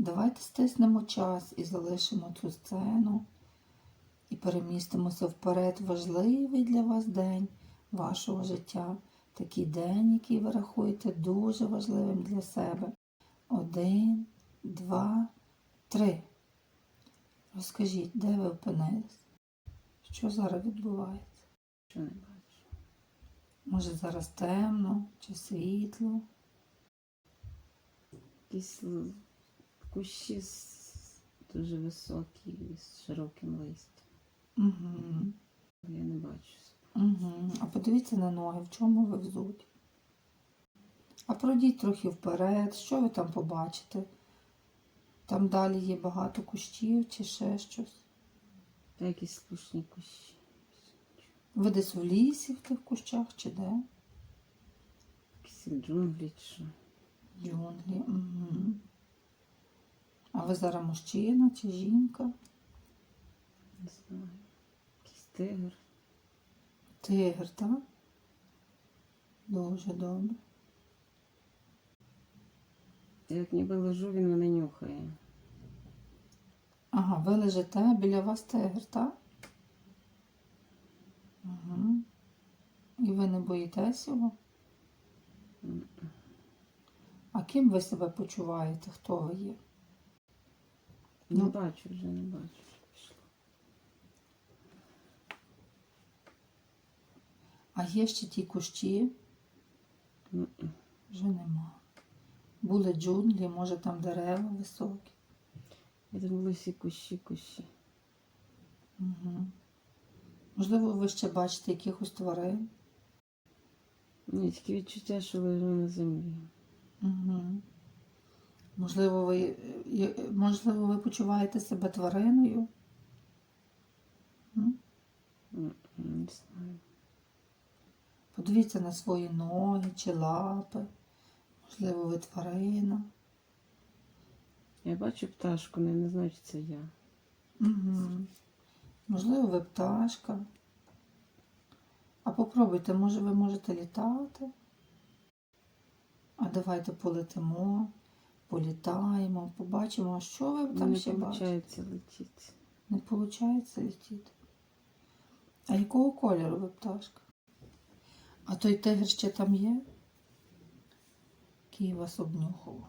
Давайте стиснемо час і залишимо цю сцену і перемістимося вперед. Важливий для вас день вашого життя. Такий день, який ви рахуєте дуже важливим для себе. Один, два, три. Розкажіть, де ви опинились? Що зараз відбувається? Що не бачу? Може зараз темно чи світло? Якісь кущі з- дуже високі і з широким листям. Угу. Я не бачу. Угу. А подивіться на ноги, в чому ви взуті. А пройдіть трохи вперед, що ви там побачите? Там далі є багато кущів чи ще щось. Та якісь слушні кущі. Ви десь в лісі в тих кущах чи де? Якісь джунглі чи. Джунглі. Угу. А ви зараз мужчина чи жінка? Не знаю. Якийсь тигр. Тигр, так? Дуже добре. Я як ніби лежу, він мене нюхає. Ага, ви лежите, біля вас тигр, так? Угу. І ви не боїтесь його? А ким ви себе почуваєте? Хто ви є? Не Ну. бачу вже, не бачу. Пішло. А є ще ті кущі? Вже нема. Були джунглі, може там дерева високі. Я думала, всі кущі, кущі. Угу. Можливо, ви ще бачите якихось тварин. Ні, таке відчуття, що лежу на землі. Угу. Можливо, ви, можливо, ви почуваєте себе твариною? Не знаю. Подивіться на свої ноги чи лапи. Можливо, ви тварина. Я бачу пташку, але не знаю, чи це я. Угу. Можливо, ви пташка. А попробуйте, може, ви можете літати? А давайте полетимо, політаємо, побачимо, а що ви там не ще бачите. Не виходить летіти. Не виходить летіти. А якого кольору ви пташка? А той тигр ще там є? Який вас обнюхав?